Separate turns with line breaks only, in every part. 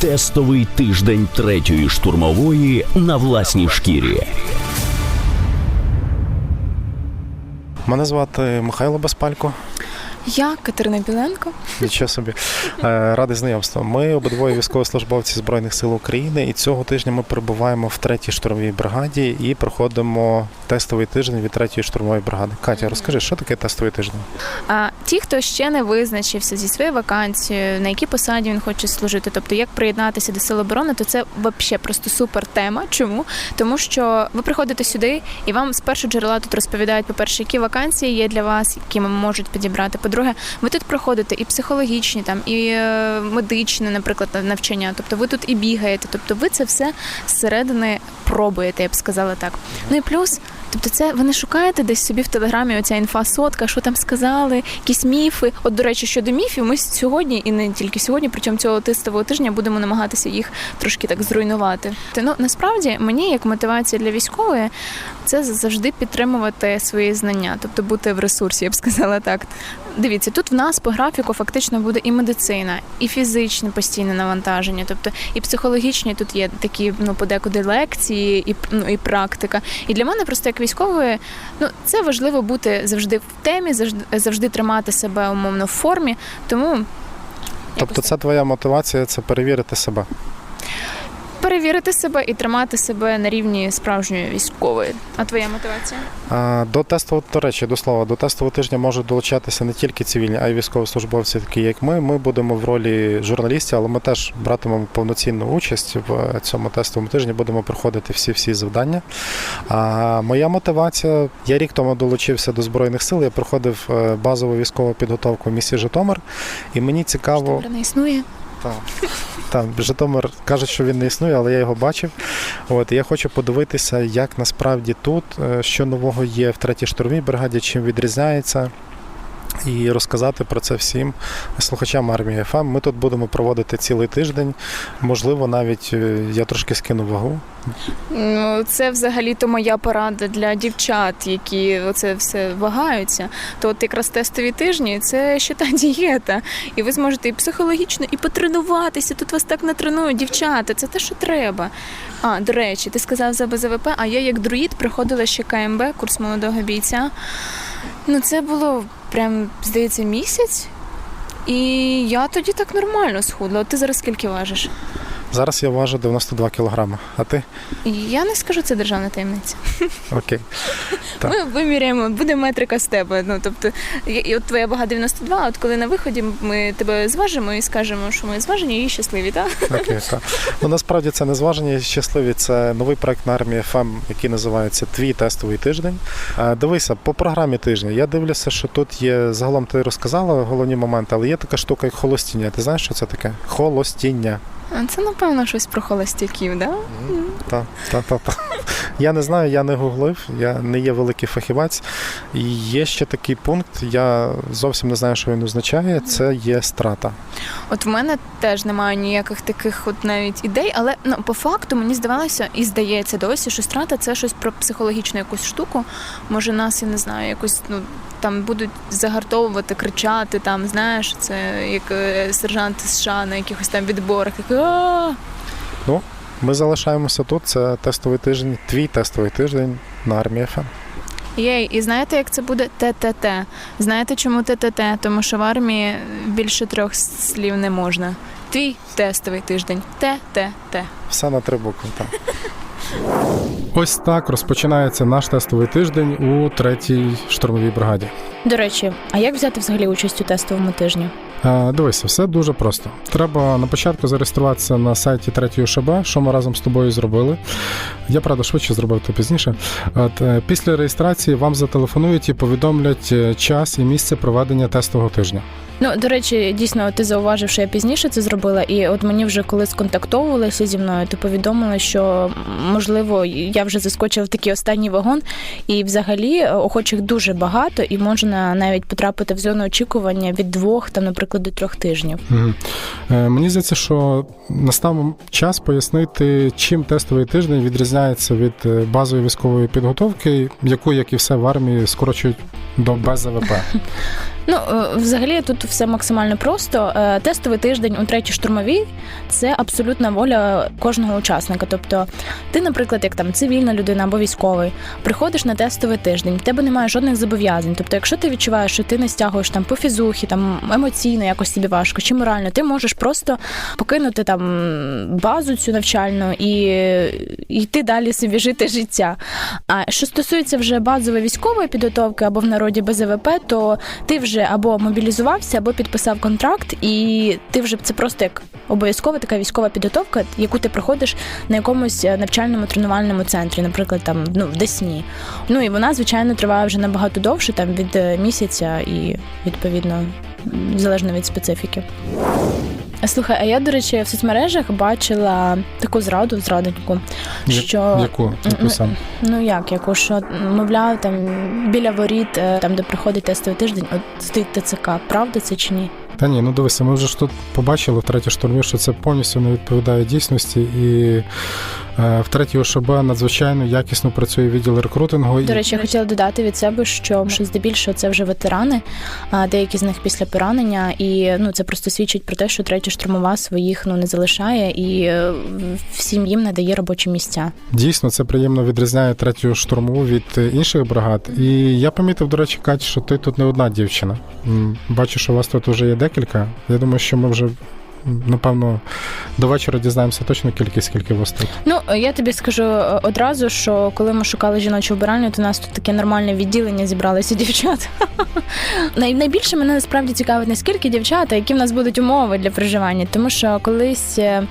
Тестовий тиждень третьої штурмової на власній шкірі.
Мене звати Михайло Безпалько.
Я Катерина Біленко.
Нічого собі Е, радий знайомству. Ми обидвоє військовослужбовці Збройних сил України, і цього тижня ми перебуваємо в третій штурмовій бригаді і проходимо тестовий тиждень від третьої штурмової бригади. Катя, розкажи, що таке тестовий тиждень?
А ті, хто ще не визначився зі своєю вакансією, на якій посаді він хоче служити, тобто як приєднатися до сил оборони, то це взагалі просто супер тема. Чому? Тому що ви приходите сюди і вам з першого джерела тут розповідають, по-перше, які вакансії є для вас, які можуть підібрати. По-друге, ви тут проходите і психологічні, там і е, медичне, наприклад, навчання. Тобто ви тут і бігаєте, тобто ви це все зсередини пробуєте, я б сказала так. Ну і плюс. Тобто, це ви не шукаєте десь собі в телеграмі оця інфа сотка, що там сказали, якісь міфи. От, до речі, щодо міфів, ми сьогодні і не тільки сьогодні, протягом цього тестового тижня будемо намагатися їх трошки так зруйнувати. Ну насправді мені як мотивація для військової це завжди підтримувати свої знання, тобто бути в ресурсі, я б сказала так. Дивіться, тут в нас по графіку фактично буде і медицина, і фізичне постійне навантаження, тобто і психологічні тут є такі ну подекуди лекції, і ну і практика. І для мене просто як військової, ну це важливо бути завжди в темі, завжди завжди тримати себе умовно в формі. Тому
Тобто, це твоя мотивація це перевірити себе.
Перевірити себе і тримати себе на рівні справжньої військової. А твоя мотивація?
До тестового, до речі, до слова, до тестового тижня можуть долучатися не тільки цивільні, а й військовослужбовці, такі як ми. Ми будемо в ролі журналістів, але ми теж братимемо повноцінну участь в цьому тестовому тижні. Будемо проходити всі всі завдання. А моя мотивація, я рік тому долучився до збройних сил. Я проходив е, базову військову підготовку в місті Житомир, і мені цікаво.
Добре, не існує.
Так. Там Житомир кажуть, що він не існує, але я його бачив. От я хочу подивитися, як насправді тут, е, що нового є в третій штурмій бригаді, чим відрізняється. І розказати про це всім слухачам армії ФМ. Ми тут будемо проводити цілий тиждень. Можливо, навіть е, я трошки скину вагу.
Ну, це взагалі-то моя порада для дівчат, які оце все вагаються. То от якраз тестові тижні це ще та дієта. І ви зможете і психологічно, і потренуватися. Тут вас так натренують, дівчата. Це те, що треба. А, до речі, ти сказав за БЗВП, а я як друїд приходила ще КМБ, курс молодого бійця. Ну, це було прям, здається, місяць. І я тоді так нормально схудла. От ти зараз скільки важиш?
Зараз я важу 92 кілограми. А ти?
Я не скажу, це державна таємниця.
Окей. Так.
Ми виміряємо, буде метрика з тебе. Ну тобто, і- і от твоя вага 92, а от коли на виході ми тебе зважимо і скажемо, що ми зважені і щасливі, так?
Окей, так. Ну насправді це не зважені щасливі. Це новий проект на армії ФМ, який називається Твій тестовий тиждень. Е, Дивися, по програмі тижня. Я дивлюся, що тут є загалом ти розказала головні моменти, але є така штука, як холостіння. Ти знаєш, що це таке? Холостіння.
А Це напевно щось про холостяків, да?
Так, так, так, так. Я не знаю, я не гуглив, я не є великий фахівець. І є ще такий пункт, я зовсім не знаю, що він означає. Це є страта.
От в мене теж немає ніяких таких от навіть ідей, але ну по факту мені здавалося і здається досі, що страта це щось про психологічну якусь штуку. Може, нас я не знаю, якось ну там будуть загартовувати, кричати. Там знаєш, це як е, сержанти США на якихось там відборах. Як, «А!»
Ми залишаємося тут. Це тестовий тиждень, твій тестовий тиждень на армії ФМ.
Єй, і знаєте, як це буде ТТТ? Знаєте, чому ТТТ? Тому що в армії більше трьох слів не можна. Твій тестовий тиждень. ТТТ.
Все на три букви. Так. Ось так розпочинається наш тестовий тиждень у третій штурмовій бригаді.
До речі, а як взяти взагалі участь у тестовому тижні?
Е, Дивися, все дуже просто. Треба на початку зареєструватися на сайті третьої ШБ, що ми разом з тобою зробили. Я правда швидше зробив то пізніше. От е, після реєстрації вам зателефонують і повідомлять е, час і місце проведення тестового тижня.
Ну, до речі, дійсно, ти зауважив, що я пізніше це зробила, і от мені вже коли сконтактовувалися зі мною, то повідомили, що можливо я вже заскочила в такий останній вагон, і взагалі е, охочих дуже багато, і можна навіть потрапити в зону очікування від двох, там, наприклад, до трьох тижнів.
Угу. Е, мені здається, що настав час пояснити, чим тестовий тиждень відрізняється від е, базової військової підготовки, яку, як і все в армії, скорочують до БЗВП.
Ну, е, взагалі тут все максимально просто. Е, Тестовий тиждень у третій штурмовій це абсолютна воля кожного учасника. Тобто, ти, наприклад, як там цивільна людина або військовий, приходиш на тестовий тиждень, в тебе немає жодних зобов'язань. Тобто, якщо ти відчуваєш, що ти не стягуєш там по фізухі, там емоційно якось собі важко чи морально, ти можеш просто покинути там базу цю навчальну і йти далі собі жити життя. А що стосується вже базової військової підготовки або в народі БЗВП, то ти вже або мобілізувався, або підписав контракт, і ти вже це просто як обов'язкова така військова підготовка, яку ти проходиш на якомусь е, навчальному тренувальному центрі, наприклад, там ну в Десні. Ну і вона, звичайно, триває вже набагато довше, там від е, місяця і відповідно залежно від специфіки. Слухай, а я, до речі, в соцмережах бачила таку зраду, зраднику, що
Яку? Яку
ну,
сам?
Ну як, яку що мовляв, там біля воріт, е, там де приходить тестовий тиждень, от стоїть ТЦК. Правда це чи ні?
Та ні, ну дивися, ми вже ж тут побачили в третій штурмі, що це повністю не відповідає дійсності. І е, в ОШБ надзвичайно якісно працює відділ рекрутингу.
До речі, я хотіла додати від себе, що що здебільшого це вже ветерани, а деякі з них після поранення, і ну це просто свідчить про те, що третя штурмова своїх ну не залишає і е, всім їм надає робочі місця.
Дійсно, це приємно відрізняє третю штурмову від е, інших бригад. І я помітив, до речі, Кать, що ти тут не одна дівчина. Бачу, що у вас тут вже є декілька. Я думаю, що ми вже. Напевно, до вечора дізнаємося точно кількість, скільки вас тут.
Ну я тобі скажу е, одразу, що коли ми шукали жіночу вбиральню, то у нас тут таке нормальне відділення зібралися дівчат. Найбільше мене насправді цікавить наскільки дівчата, дівчат, які в нас будуть умови для проживання. Тому що колись е,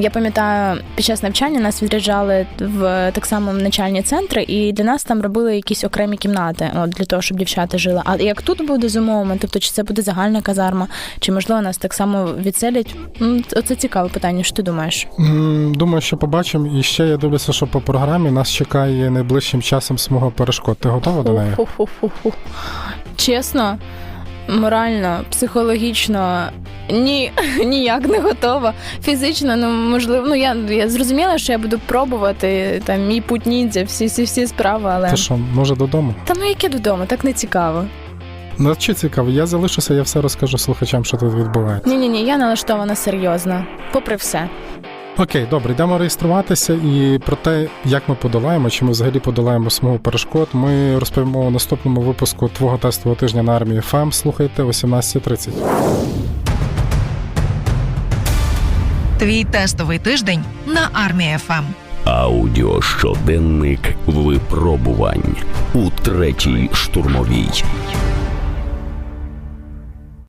я пам'ятаю, під час навчання нас відряджали в так само в начальні центри, і для нас там робили якісь окремі кімнати, от для того, щоб дівчата жили. А як тут буде з умовами? Тобто, чи це буде загальна казарма, чи можливо нас так само відселять? М, Оце цікаве питання. Що ти думаєш?
Думаю, що побачимо. І ще я дивлюся, що по програмі нас чекає найближчим часом смуга перешкод. Ти готова до неї?
Чесно, морально, психологічно. Ні, ніяк не готова. Фізично, ну можливо, ну я, я зрозуміла, що я буду пробувати там мій путь ніндзя, всі всі всі справи, але
Ти що, може додому?
та ну яке додому, так не цікаво.
Ну, чи цікаво, я залишуся, я все розкажу слухачам, що тут відбувається.
Ні, ні, ні, я налаштована серйозно. Попри все.
Окей, добре, йдемо реєструватися і про те, як ми подолаємо, чи ми взагалі подолаємо смугу перешкод. Ми розповімо у наступному випуску твого тестового тижня на армії ФЕМ. Слухайте о 18.30.
Твій тестовий тиждень на армія ФМ.
Аудіощоденник випробувань у третій штурмовій.